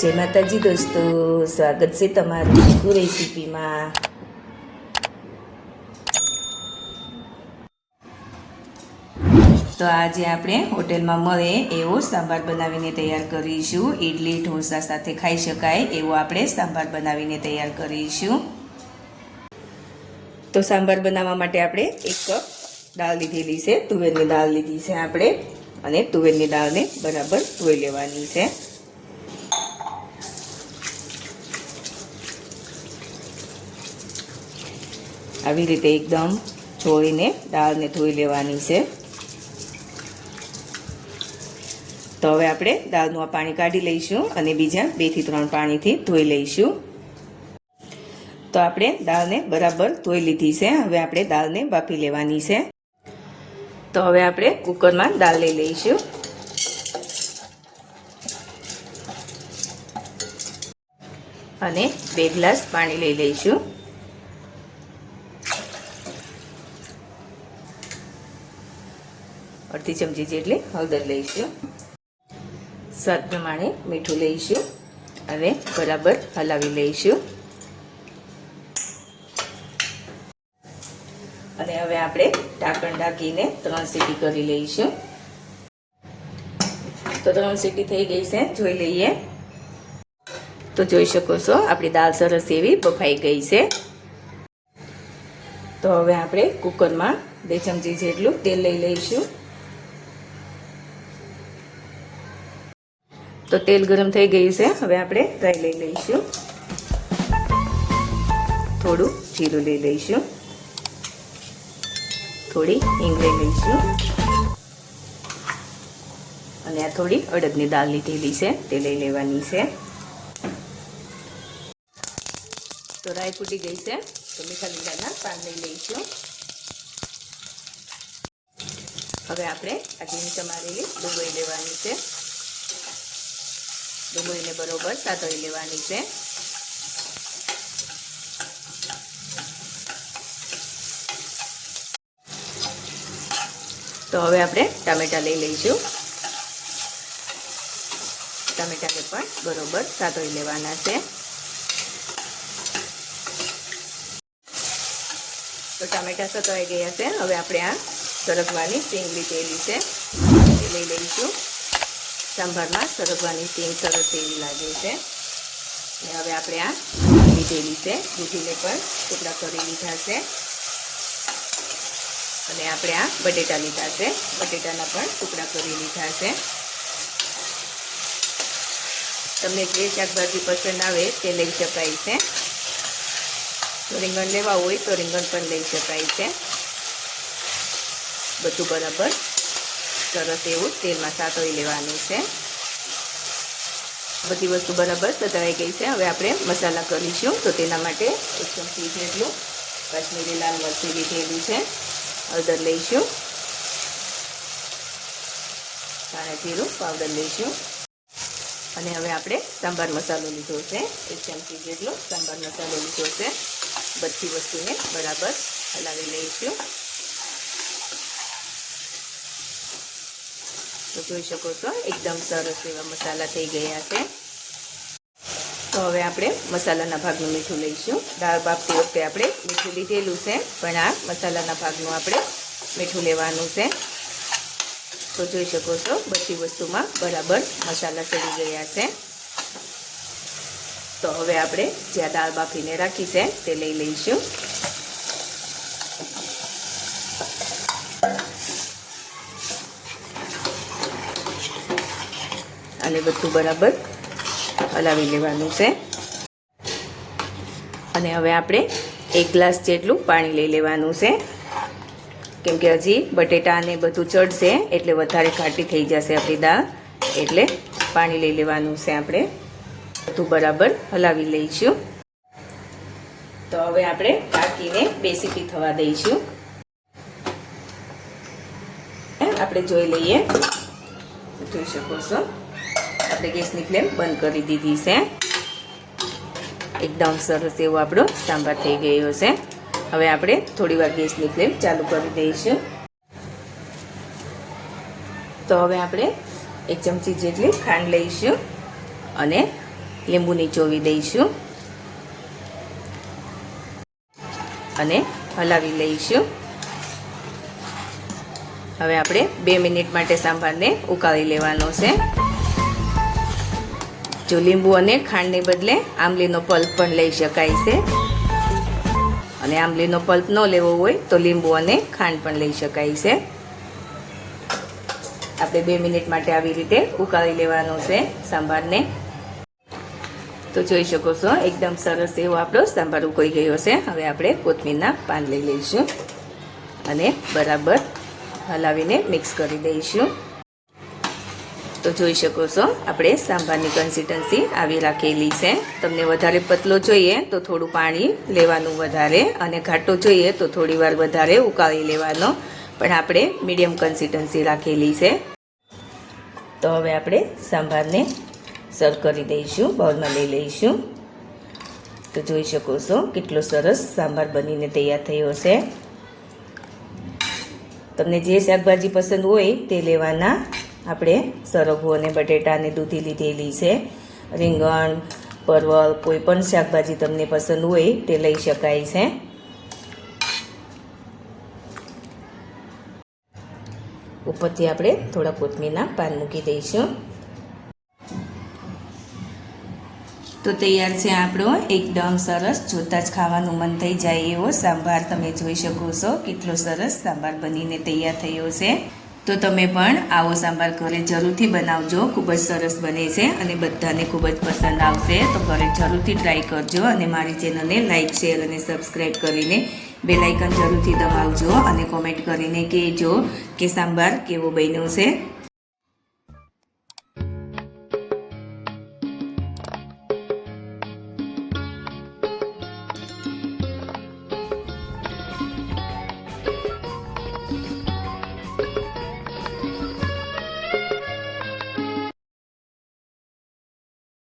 જય માતાજી દોસ્તો, સ્વાગત છે તમારું ચીકુ રેસીપીમાં. તો આજે આપણે હોટેલમાં મળે એવો સાંભાર બનાવીને તૈયાર કરીશું. ઇડલી ઢોસા સાથે ખાઈ શકાય એવો આપણે સાંભાર બનાવીને તૈયાર કરીશું. તો સાંભાર બનાવવા માટે આપણે એક કપ દાળ લીધેલી છે. તુવેરની દાળ લીધી છે આપણે અને તુવેરની દાળને બરાબર ધોઈ લેવાની છે. આવી રીતે એકદમ છોડીને દાળને ધોઈ લેવાની છે. તો હવે આપણે દાળનું આ પાણી કાઢી લઈશું અને બીજા બેથી ત્રણ પાણીથી ધોઈ લઈશું. તો આપણે દાળને બરાબર ધોઈ લીધી છે. હવે આપણે દાળને બાફી લેવાની છે. તો હવે આપણે કુકરમાં દાળ લઈ લઈશું. અને બે ગ્લાસ પાણી લઈ લઈશું. અડધી ચમચી જેટલી હળદર લઈશું. સ્વાદ પ્રમાણે મીઠું લઈશું અને બરાબર હલાવી લઈશું. અને હવે આપણે ઢાંકણ ઢાંકીને ત્રણ સીટી કરી લઈશું. તો ત્રણ સીટી થઈ ગઈ છે, જોઈ લઈએ. તો જોઈ શકો છો, આપણી દાળ સરસ એવી બફાઈ ગઈ છે. તો હવે આપણે કુકરમાં બે ચમચી જેટલું તેલ લઈ લઈશું. તો તેલ ગરમ થઈ ગયું છે. હવે આપણે રાઈ લઈ લઈશું. થોડું જીરું લઈ લઈશું. થોડી હિંગ લઈ લઈશું. અને આ થોડી અડદની દાળ લીધેલી છે, તે લઈ લેવાની છે. તો રાઈ ફૂટી ગઈ છે, તો મીઠા લીંડાના પાન લઈ લઈશું. હવે આપણે આ ઝીણી ચમારેલી ડુંગળી લેવાની છે. ડુંગળીને બરોબર સાતળી લેવાની છે. તો હવે આપણે ટામેટા લઈ લઈશું. ટામેટાને પણ બરોબર સાતળી લેવાના છે. તો ટામેટા સતવાઈ ગયા છે. હવે આપણે આ સરગવાની સિંગ લીધેલી છે. લઈ લઈશું. સાંભારમાં સરગવાની સિંગ સરસ એવી લાગે છે. અને હવે આપણે આ લીધેલી છે, દૂધીને પણ ટુકડા કરી લીધા છે. અને આપણે આ બટેટા લીધા છે. બટેટાના પણ ટુકડા કરી લીધા છે. તમને જે શાકભાજી પસંદ આવે તે લઈ શકાય છે. તો રીંગણ લેવા હોય તો રીંગણ પણ લઈ શકાય છે. બધું બરાબર સરસ એવું તેલમાં સાતળી લેવાનું છે. બધી વસ્તુ બરાબર સતળાઈ ગઈ છે. હવે આપણે મસાલા કરીશું. તો તેના માટે એક ચમચી જેટલું કાશ્મીરી લાલ મરચી લીધેલી છે. હળદર લઈશું. ધાણા જીરું પાવડર લઈશું. અને હવે આપણે સાંભાર મસાલો લીધો છે. એક ચમચી જેટલો સાંભાર મસાલો લીધો છે. બધી વસ્તુને બરાબર હલાવી લઈશું. તો જોઈ શકો છો, એકદમ સરસ એવા મસાલા થઈ ગયા છે. તો હવે આપણે મસાલાના ભાગનું મીઠું લઈશું. દાળ બાફતી વખતે આપણે મીઠું લીધેલું છે, પણ આ મસાલાના ભાગનું આપણે મીઠું લેવાનું છે. તો જોઈ શકો છો, બધી વસ્તુમાં બરાબર મસાલા ચડી ગયા છે. તો હવે આપણે જ્યાં દાળ બાફીને રાખી છે, તે લઈ લઈશું. અને બધું બરાબર હલાવી લેવાનું છે. અને હવે આપણે એક ગ્લાસ જેટલું પાણી લઈ લેવાનું છે. કેમ કે હજી બટેટા અને બધું ચડશે એટલે વધારે ઘાટી થઈ જશે આપણી દાળ. એટલે પાણી લઈ લેવાનું છે આપણે. બધું બરાબર હલાવી લઈશું. તો હવે આપણે ઢાંકીને બે થવા દઈશું. આપણે જોઈ લઈએ. જોઈ શકો છો. આપણે ગેસની ફ્લેમ બંધ કરી દીધી છે. એકદમ સરસ એવો આપણો સાંભાર થઈ ગયો છે. હવે આપણે થોડી વાર ગેસની ફ્લેમ ચાલુ કરી દઈશું. તો હવે આપણે એક ચમચી જેટલી ખાંડ લઈશું અને લીંબુ નીચોવી દઈશું. અને હલાવી લઈશું. હવે આપણે બે મિનિટ માટે સાંભારને ઉકાળી લેવાનો છે. જો લીંબુ અને ખાંડને બદલે આંબલીનો પલ્પ પણ લઈ શકાય છે. અને આંબલીનો પલ્પ ન લેવો હોય તો લીંબુ અને ખાંડ પણ લઈ શકાય છે. આપણે બે મિનિટ માટે આવી રીતે ઉકાળી લેવાનો છે સાંભારને. તો જોઈ શકો છો, એકદમ સરસ એવો આપણો સાંભાર ઉકળી ગયો છે. હવે આપણે કોથમીરના પાન લઈ લઈશું અને બરાબર હલાવીને મિક્સ કરી દઈશું. તો જોઈ શકો છો, આપણે સાંભારની કન્સિસ્ટન્સી આવી રાખેલી છે. તમને વધારે પતલો જોઈએ તો થોડું પાણી લેવાનું વધારે અને ઘાટો જોઈએ તો થોડી વાર વધારે ઉકાળી લેવાનો. પણ આપણે મીડિયમ કન્સિસ્ટન્સી રાખેલી છે. તો હવે આપણે સાંભારને સર્વ કરી દઈશું બાઉલમાં લઈ લઈશું. તો જોઈ શકો છો કેટલો સરસ સાંભાર બનીને તૈયાર થયો છે. તમને જે શાકભાજી પસંદ હોય તે લેવાના. આપણે સરગવો અને બટેટાને દૂધી લીધેલી છે. રીંગણ પરવળ કોઈ પણ શાકભાજી તમને પસંદ હોય તે લઈ શકાય છે. ઉપરથી આપણે થોડા કોથમીરના પાન મૂકી દઈશું. તો તૈયાર છે આપણો એકદમ સરસ, જોતાં જ ખાવાનું મન થઈ જાય એવો સાંભાર તમે જોઈ શકો છો. કેટલો સરસ સાંભાર બનીને તૈયાર થયો છે. તો તમે પણ આવો સાંભાર ઘરે જરૂરથી બનાવજો. ખૂબ જ સરસ બને છે અને બધાને ખૂબ જ પસંદ આવશે. તો ઘરે જરૂરથી ટ્રાય કરજો અને મારી ચેનલને લાઇક શેર અને સબસ્ક્રાઈબ કરીને બેલાઇકન જરૂરથી દબાવજો અને કોમેન્ટ કરીને કહેજો કે સાંભાર કેવો બન્યો છે.